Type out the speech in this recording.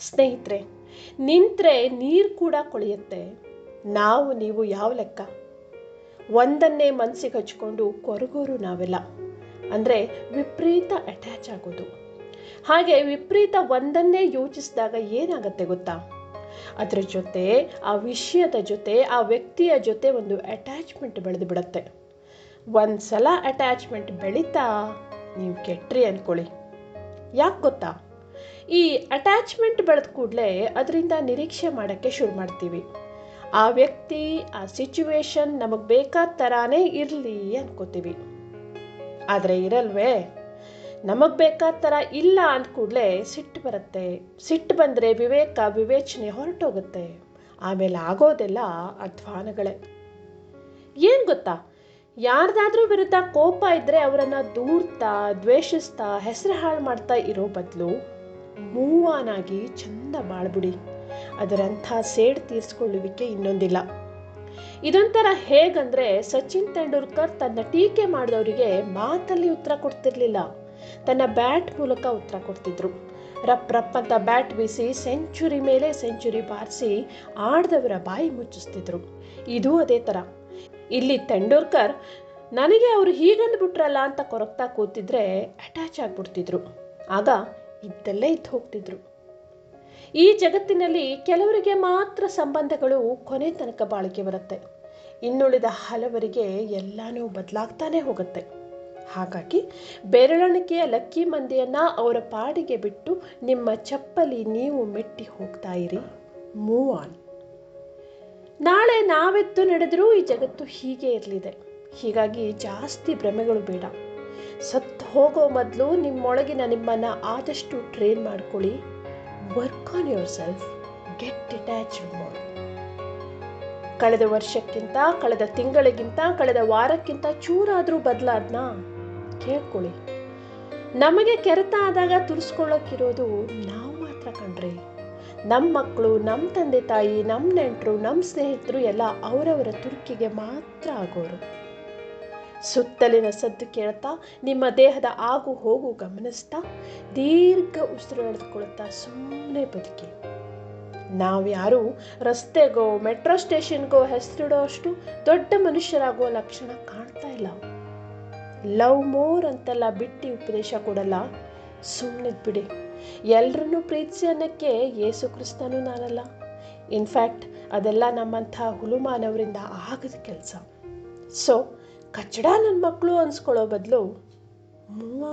ಸ್ನೇಹಿತರೆ, ನಿಂತರೆ ನೀರು ಕೂಡ ಕೊಳೆಯುತ್ತೆ. ನಾವು, ನೀವು ಯಾವ ಲೆಕ್ಕ? ಒಂದನ್ನೇ ಮನಸ್ಸಿಗೆ ಹಚ್ಕೊಂಡು ಕೊರಗೋರು ನಾವೆಲ್ಲ. ಅಂದರೆ ವಿಪರೀತ ಅಟ್ಯಾಚ್ ಆಗೋದು. ಹಾಗೆ ವಿಪರೀತ ಒಂದನ್ನೇ ಯೋಚಿಸಿದಾಗ ಏನಾಗುತ್ತೆ ಗೊತ್ತಾ? ಅದರ ಜೊತೆ, ಆ ವಿಷಯದ ಜೊತೆ, ಆ ವ್ಯಕ್ತಿಯ ಜೊತೆ ಒಂದು ಅಟ್ಯಾಚ್ಮೆಂಟ್ ಬೆಳೆದು ಬಿಡುತ್ತೆ ಒಂದು ಸಲ ಅಟ್ಯಾಚ್ಮೆಂಟ್ ಬೆಳೀತಾ, ನೀವು ಕೆಟ್ರಿ ಅಂದ್ಕೊಳ್ಳಿ ಯಾಕೆ ಗೊತ್ತಾ? ಈ ಅಟ್ಯಾಚ್ಮೆಂಟ್ ಬೆಳೆದ ಕೂಡಲೇ ಅದರಿಂದ ನಿರೀಕ್ಷೆ ಮಾಡೋಕ್ಕೆ ಶುರು ಮಾಡ್ತೀವಿ. ಆ ವ್ಯಕ್ತಿ, ಆ ಸಿಚುವೇಶನ್ ನಮಗೆ ಬೇಕಾದ ಥರಾನೇ ಇರಲಿ ಅನ್ಕೋತೀವಿ. ಆದರೆ ಇರಲ್ವೇ? ನಮಗೆ ಬೇಕಾದ ಥರ ಇಲ್ಲ ಅಂದ ಕೂಡಲೇ ಸಿಟ್ಟು ಬರುತ್ತೆ. ಸಿಟ್ಟು ಬಂದರೆ ವಿವೇಕ, ವಿವೇಚನೆ ಹೊರಟೋಗುತ್ತೆ. ಆಮೇಲೆ ಆಗೋದೆಲ್ಲ ಅಧ್ವಾನಗಳೇ. ಏನು ಗೊತ್ತಾ? ಯಾರ್ದಾದ್ರೂ ವಿರುದ್ಧ ಕೋಪ ಇದ್ದರೆ ಅವರನ್ನು ದೂರ್ತಾ, ದ್ವೇಷಿಸ್ತಾ, ಹೆಸರು ಹಾಳು ಮಾಡ್ತಾ ಇರೋ ಬದಲು ಮೂವ್ ಆನ್ ಆಗಿ ಚಂದ ಬಾಳ್ಬಿಡಿ. ಅದರಂಥ ಸೇಡ್ ತೀರಿಸ್ಕೊಳ್ಳುವಿಕೆ ಇನ್ನೊಂದಿಲ್ಲ. ಇದೊಂಥರ ಹೇಗಂದ್ರೆ ಸಚಿನ್ ತೆಂಡೂಲ್ಕರ್ ತನ್ನ ಟೀಕೆ ಮಾಡಿದವರಿಗೆ ಮಾತಲ್ಲಿ ಉತ್ತರ ಕೊಡ್ತಿರ್ಲಿಲ್ಲ. ತನ್ನ ಬ್ಯಾಟ್ ಮೂಲಕ ಉತ್ತರ ಕೊಡ್ತಿದ್ರು. ರಪ್ ರಪ್ ಅಂತ ಬ್ಯಾಟ್ ಬೀಸಿ ಸೆಂಚುರಿ ಮೇಲೆ ಸೆಂಚುರಿ ಬಾರಿಸಿ ಆಡ್ದವರ ಬಾಯಿ ಮುಚ್ಚಿಸ್ತಿದ್ರು. ಇದು ಅದೇ ಥರ ಇಲ್ಲಿ ತೆಂಡೂಲ್ಕರ್, ನನಗೆ ಅವರು ಹೀಗಂದ್ಬಿಟ್ರಲ್ಲ ಅಂತ ಕೊರಗ್ತಾ ಕೂತಿದ್ರೆ ಅಟ್ಯಾಚ್ ಆಗ್ಬಿಡ್ತಿದ್ರು. ಆಗ ಇದ್ದಲ್ಲೇ ಇದ್ದು ಹೋಗ್ತಿದ್ರು. ಈ ಜಗತ್ತಿನಲ್ಲಿ ಕೆಲವರಿಗೆ ಮಾತ್ರ ಸಂಬಂಧಗಳು ಕೊನೆ ತನಕ ಬಾಳಿಕೆ ಬರುತ್ತೆ. ಇನ್ನುಳಿದ ಹಲವರಿಗೆ ಎಲ್ಲಾನೂ ಬದಲಾಗ್ತಾನೆ ಹೋಗುತ್ತೆ. ಹಾಗಾಗಿ ಬೆರಳಿಕೆಯ ಲಕ್ಕಿ ಮಂದಿಯನ್ನು ಅವರ ಪಾಡಿಗೆ ಬಿಟ್ಟು ನಿಮ್ಮ ಚಪ್ಪಲಿ ನೀವು ಮೆಟ್ಟಿ ಹೋಗ್ತಾ ಇರಿ. ಮೂವ್ ಆನ್ ನಾಳೆ ನಾವೆತ್ತು ನಡೆದರೂ ಈ ಜಗತ್ತು ಹೀಗೆ ಇರಲಿದೆ. ಹೀಗಾಗಿ ಜಾಸ್ತಿ ಭ್ರಮೆಗಳು ಬೇಡ. ಸತ್ತು ಹೋಗೋ ಮೊದಲು ನಿಮ್ಮೊಳಗಿನ ನಿಮ್ಮನ್ನು ಆದಷ್ಟು ಟ್ರೈನ್ ಮಾಡ್ಕೊಳ್ಳಿ. Work on your self get detach more ಕಳೆದ ವರ್ಷಕ್ಕಿಂತ, ಕಳೆದ ತಿಂಗಳಿಗಿಂತ, ಕಳೆದ ವಾರಕ್ಕಿಂತ ಚೂರಾದರೂ ಬದಲಾದ್ನ? ಕೇಳ್ಕೊಳ್ಳಿ. ನಮಗೆ ಕೆರೆತ ಆದಾಗ ತುರಿಸ್ಕೊಳ್ಳೋಕ್ಕಿರೋದು ನಾವು ಮಾತ್ರ ಕಣ್ರಿ. ನಮ್ಮ ಮಕ್ಕಳು ನಮ್ಮ ತಂದೆ ತಾಯಿ ನಮ್ಮ ನೆಂಟರು ನಮ್ಮ ಸ್ನೇಹಿತರು ಎಲ್ಲ ಅವರವರ ತುರ್ಕಿಗೆ ಮಾತ್ರ ಆಗೋರು. ಸುತ್ತಲಿನ ಸದ್ದು ಕೇಳ್ತಾ ನಿಮ್ಮ ದೇಹದ ಆಗು ಹೋಗು ಗಮನಿಸ್ತಾ, ದೀರ್ಘ ಉಸಿರು ಎಳೆದುಕೊಳ್ತಾ ಸುಮ್ಮನೆ ಬದುಕಿ. ನಾವ್ಯಾರು ರಸ್ತೆಗೋ, ಮೆಟ್ರೋ ಸ್ಟೇಷನ್ಗೋ ಹೆಸರಿಡೋ ಅಷ್ಟು ದೊಡ್ಡ ಮನುಷ್ಯರಾಗೋ ಲಕ್ಷಣ ಕಾಣ್ತಾ ಇಲ್ಲ. ಲವ್ ಮೋರ್ ಅಂತೆಲ್ಲ ಬಿಟ್ಟು ಉಪದೇಶ ಕೊಡಲ್ಲ. ಸುಮ್ಮನೆ ಬಿಡಿ. ಎಲ್ರನ್ನೂ ಪ್ರೀತಿಸಿ ಅನ್ನೋಕ್ಕೆ ಯೇಸು ಕ್ರಿಸ್ತನೂ ನಾನಲ್ಲ. ಇನ್ಫ್ಯಾಕ್ಟ್ ಅದೆಲ್ಲ ನಮ್ಮಂಥ ಹುಲುಮಾನವರಿಂದ ಆಗದ ಕೆಲಸ. ಸೊ ಕಚ್ಚಡ ನನ್ನ ಮಕ್ಕಳು ಅನ್ಸ್ಕೊಳ್ಳೋ ಬದಲು ಮೂವ್